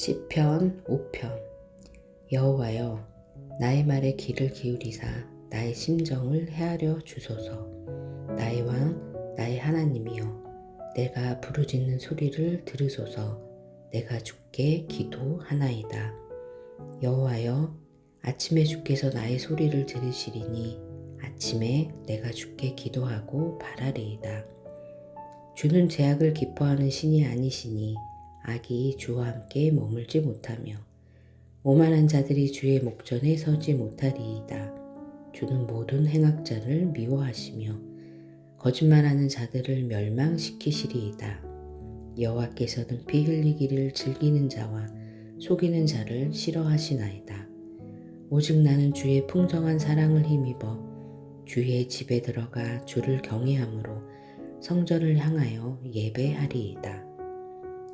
시편 5편. 여호와여 나의 말에 귀를 기울이사 나의 심정을 헤아려 주소서. 나의 왕 나의 하나님이여 내가 부르짖는 소리를 들으소서. 내가 주께 기도하나이다. 여호와여 아침에 주께서 나의 소리를 들으시리니 아침에 내가 주께 기도하고 바라리이다. 주는 제약을 기뻐하는 신이 아니시니 악이 주와 함께 머물지 못하며 오만한 자들이 주의 목전에 서지 못하리이다. 주는 모든 행악자를 미워하시며 거짓말하는 자들을 멸망시키시리이다. 여호와께서는 피 흘리기를 즐기는 자와 속이는 자를 싫어하시나이다. 오직 나는 주의 풍성한 사랑을 힘입어 주의 집에 들어가 주를 경외함으로 성전을 향하여 예배하리이다.